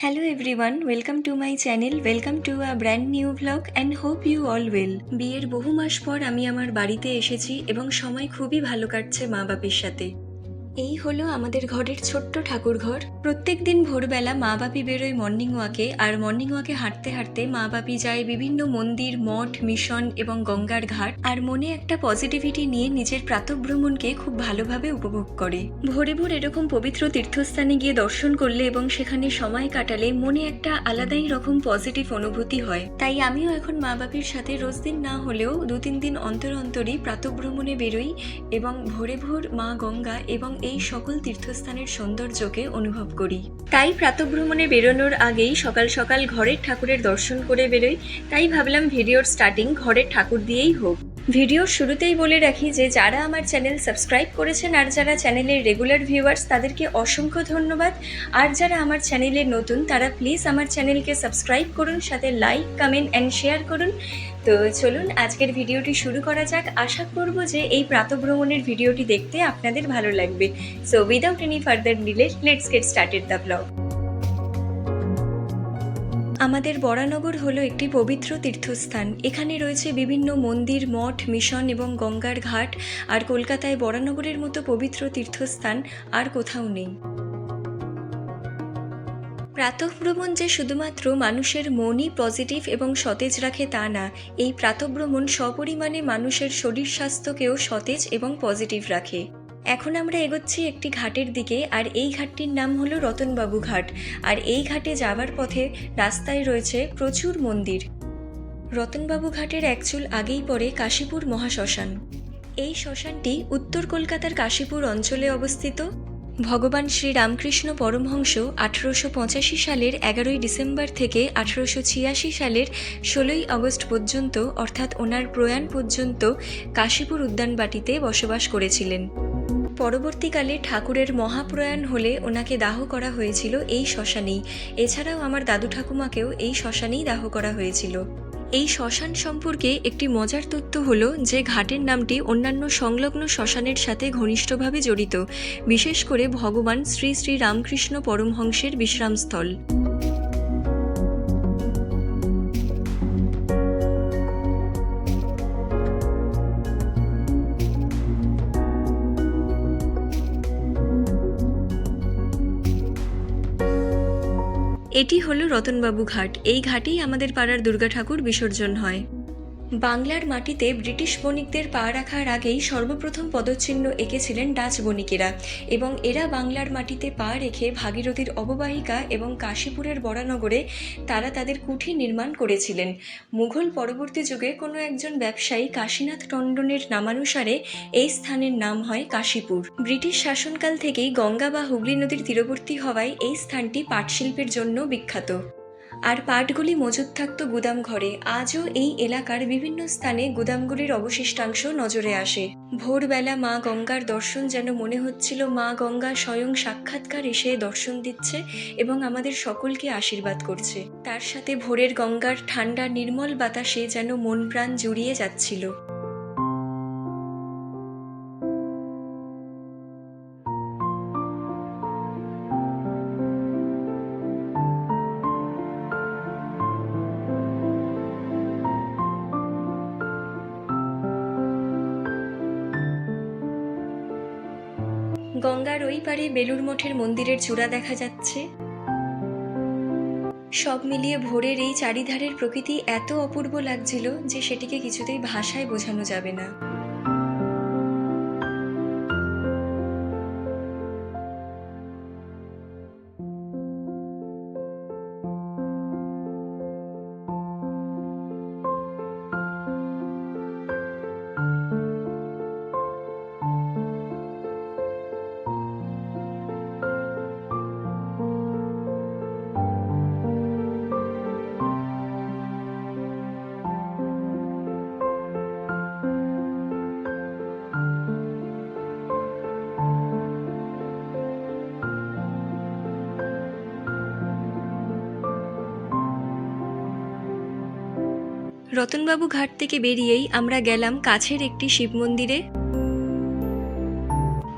Hello everyone, welcome to my channel, welcome to a brand new vlog and hope you all well. বিয়ের বহু মাস পর আমি আমার বাড়িতে এসেছি এবং সময় খুবই ভালো কাটছে মা বাপের সাথে এই হলো আমাদের ঘরের ছোট্ট ঠাকুর ঘর। প্রত্যেক দিন ভোরবেলা মা বাপি বেরোয় মর্নিং ওয়াকে আর মর্নিং ওয়াকে হাঁটতে হাঁটতে মা বাপি যায় বিভিন্ন মন্দির, মঠ মিশন এবং গঙ্গার ঘাট, আর মনে একটা পজিটিভিটি নিয়ে নিজের প্রাতভ্রমণকে খুব ভালোভাবে উপভোগ করে। ভোরে ভোর এরকম পবিত্র তীর্থস্থানে গিয়ে দর্শন করলে এবং সেখানে সময় কাটালে মনে একটা আলাদাই রকম পজিটিভ অনুভূতি হয়। তাই আমিও এখন মা বাপির সাথে রোজ দিন না হলেও দু তিন দিন অন্তর অন্তরই প্রাতভ্রমণে বেরোই এবং ভোরে ভোর মা গঙ্গা এবং এই সকল তীর্থস্থানের সৌন্দর্যকে অনুভব করি। তাই প্রাতভ্রমণে বেরোনোর আগেই সকাল সকাল ঘরের ঠাকুরের দর্শন করে বেরোই। তাই ভাবলাম ভিডিওর স্টার্টিং ঘরের ঠাকুর দিয়েই হোক। ভিডিওর শুরুতেই বলে রাখি যে যারা আমার চ্যানেল সাবস্ক্রাইব করেছেন আর যারা চ্যানেলের রেগুলার ভিউয়ার্স, তাদেরকে অসংখ্য ধন্যবাদ। আর যারা আমার চ্যানেলে নতুন, তারা প্লিজ আমার চ্যানেলকে সাবস্ক্রাইব করুন, সাথে লাইক, কমেন্ট অ্যান্ড শেয়ার করুন। তো চলুন, আজকের ভিডিওটি শুরু করা যাক। আশা করব যে এই প্রাতভ্রমণের ভিডিওটি দেখতে আপনাদের ভালো লাগবে। So without any further delay let's get started the blog আমাদের বরানগর হলো একটি পবিত্র তীর্থস্থান। এখানে রয়েছে বিভিন্ন মন্দির, মঠ, মিশন এবং গঙ্গার ঘাট আর কলকাতায় বরানগরের মতো পবিত্র তীর্থস্থান আর কোথাও নেই। প্রাতঃভ্রমণ যে শুধুমাত্র মানুষের মনই পজিটিভ এবং সতেজ রাখে তা না, এই প্রাতঃভ্রমণ সপরিমাণে মানুষের শরীর স্বাস্থ্যকেও সতেজ এবং পজিটিভ রাখে। এখন আমরা এগোচ্ছি একটি ঘাটের দিকে, আর এই ঘাটটির নাম হলো রতনবাবু ঘাট। আর এই ঘাটে যাওয়ার পথে রাস্তায় রয়েছে প্রচুর মন্দির। রতনবাবু ঘাটের একচুল আগেই পড়ে কাশীপুর মহাশ্মশান। এই শ্মশানটি উত্তর কলকাতার কাশীপুর অঞ্চলে অবস্থিত। ভগবান শ্রী রামকৃষ্ণ পরমহংস আঠারোশো পঁচাশি সালের এগারোই ডিসেম্বর থেকে আঠারোশো ছিয়াশি সালের ষোলোই আগস্ট পর্যন্ত, অর্থাৎ ওনার প্রয়াণ পর্যন্ত, কাশীপুর উদ্যানবাটিতে বসবাস করেছিলেন। পরবর্তীকালে ঠাকুরের মহাপ্রয়াণ হলে ওনাকে দাহ করা হয়েছিল এই শ্মশানেই। এছাড়াও আমার দাদু ঠাকুমাকেও এই শ্মশানেই দাহ করা হয়েছিল। এই শ্মশান সম্পর্কে একটি মজার তথ্য হলো যে ঘাটের নামটি অন্যান্য সংলগ্ন শ্মশানের সাথে ঘনিষ্ঠভাবে জড়িত, বিশেষ করে ভগবান শ্রী শ্রী রামকৃষ্ণ পরমহংসের বিশ্রামস্থল। এটি হলো রতনবাবু ঘাট। এই ঘাটেই আমাদের পাড়ার দুর্গা ঠাকুর বিসর্জন হয়। বাংলার মাটিতে ব্রিটিশ বণিকদের পা রাখার আগেই সর্বপ্রথম পদচিহ্ন এঁকেছিলেন ডাচ বণিকেরা এবং এরা বাংলার মাটিতে পা রেখে ভাগীরথীর অববাহিকা এবং কাশীপুরের বরানগরে তারা তাদের কুঠি নির্মাণ করেছিলেন। মুঘল পরবর্তী যুগে কোনো একজন ব্যবসায়ী কাশীনাথ টন্ডনের নামানুসারে এই স্থানের নাম হয় কাশীপুর। ব্রিটিশ শাসনকাল থেকেই গঙ্গা বা হুগলি নদীর তীরবর্তী হওয়ায় এই স্থানটি পাটশিল্পের জন্য বিখ্যাত। আর পাটগুলি মজুদ থাকত গুদাম ঘরে। আজও এই এলাকার বিভিন্ন স্থানে গুদামগুলির অবশিষ্টাংশ নজরে আসে। ভোরবেলা মা গঙ্গার দর্শন যেন মনে হচ্ছিল, মা গঙ্গা স্বয়ং সাক্ষাৎকার এসে দর্শন দিচ্ছে এবং আমাদের সকলকে আশীর্বাদ করছে। তার সাথে ভোরের গঙ্গার ঠান্ডা নির্মল বাতাসে যেন মন প্রাণ জুড়িয়ে যাচ্ছিল। গঙ্গার ওই পারে বেলুর মঠের মন্দিরের চূড়া দেখা যাচ্ছে। সব মিলিয়ে ভোরের এই চারিধারের প্রকৃতি এত অপূর্ব লাগছিল যে সেটিকে কিছুতেই ভাষায় বোঝানো যাবে না। রতনবাবু ঘাট থেকে বেরিয়েই আমরা গেলাম কাছের একটি শিব মন্দিরে।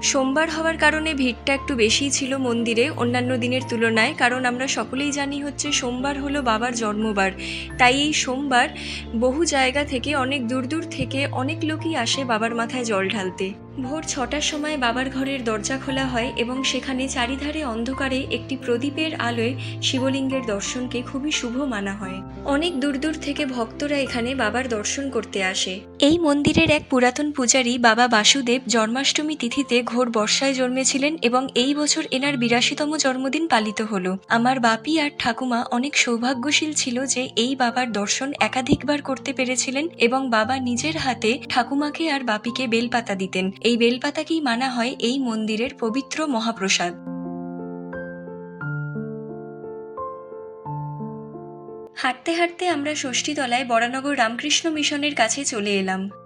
সোমবার হওয়ার কারণে ভিড়টা একটু বেশি ছিল মন্দিরে অন্যান্য দিনের তুলনায়, কারণ আমরা সকলেই জানি হচ্ছে সোমবার হলো বাবার জন্মবার। তাই এই সোমবার বহু জায়গা থেকে, অনেক দূর দূর থেকে অনেক লোকই আসে বাবার মাথায় জল ঢালতে। ভোর ছটার সময় বাবার ঘরের দরজা খোলা হয় এবং সেখানে চারিধারে অন্ধকারে একটি প্রদীপের আলোয় শিবলিঙ্গের দর্শনকে খুবই শুভ মানা হয়। অনেক দূর দূর থেকে ভক্তরা এখানে বাবার দর্শন করতে আসে। এই মন্দিরের এক পুরাতন পূজারী বাবা বাসুদেব জন্মাষ্টমী তিথিতে ঘোর বর্ষায় জন্মেছিলেন এবং এই বছর এনার বিরাশিতম জন্মদিন পালিত হল। আমার বাপি আর ঠাকুমা অনেক সৌভাগ্যশীল ছিল যে এই বাবার দর্শন একাধিকবার করতে পেরেছিলেন এবং বাবা নিজের হাতে ঠাকুমাকে আর বাপিকে বেলপাতা দিতেন। এই বেলপাতাকেই মানা হয় এই মন্দিরের পবিত্র মহাপ্রসাদ। হাঁটতে হাঁটতে আমরা ষষ্ঠীতলায় বরানগর রামকৃষ্ণ মিশনের কাছে চলে এলাম।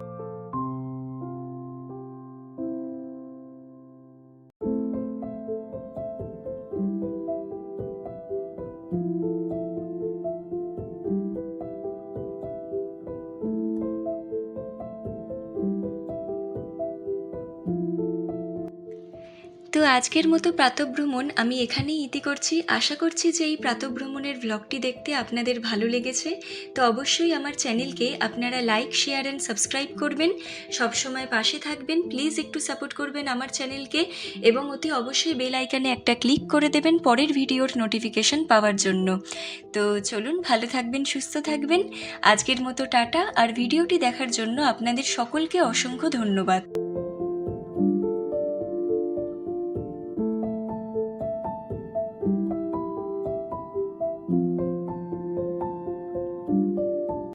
তো আজকের মতো প্রাতভ্রমণ আমি এখানেই ইতি করছি। আশা করছি যে এই প্রাতভ্রমণের ব্লগটি দেখতে আপনাদের ভালো লেগেছে। তো অবশ্যই আমার চ্যানেলকে আপনারা লাইক শেয়ার অ্যান্ড সাবস্ক্রাইব করবেন। সবসময় পাশে থাকবেন। প্লিজ একটু সাপোর্ট করবেন আমার চ্যানেলকে এবং অতি অবশ্যই বেল আইকনে একটা ক্লিক করে দেবেন পরের ভিডিওর নোটিফিকেশন পাওয়ার জন্য। তো চলুন, ভালো থাকবেন, সুস্থ থাকবেন। আজকের মতো টাটা। আর ভিডিওটি দেখার জন্য আপনাদের সকলকে অসংখ্য ধন্যবাদ।